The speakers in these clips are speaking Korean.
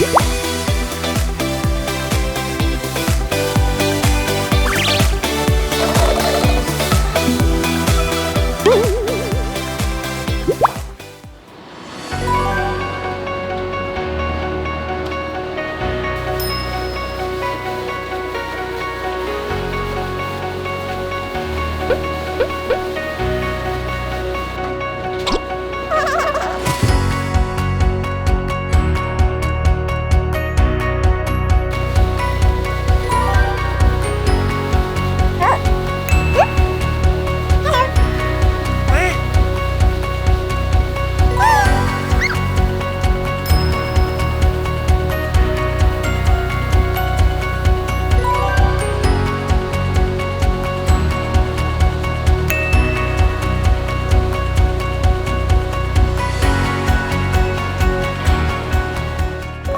yeah.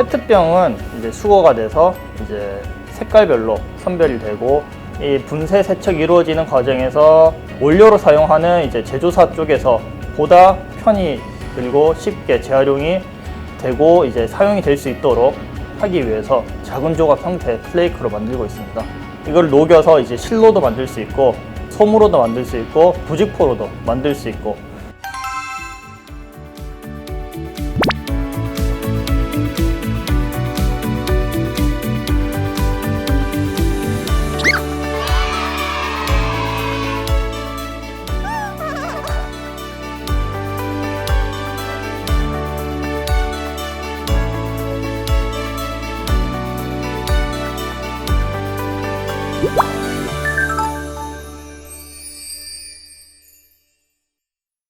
페트병은 이제 수거가 돼서 이제 색깔별로 선별이 되고 이 분쇄 세척이 이루어지는 과정에서 원료로 사용하는 이제 제조사 쪽에서 보다 편히 그리고 쉽게 재활용이 되고 이제 사용이 될 수 있도록 하기 위해서 작은 조각 형태 플레이크로 만들고 있습니다. 이걸 녹여서 이제 실로도 만들 수 있고 솜으로도 만들 수 있고 부직포로도 만들 수 있고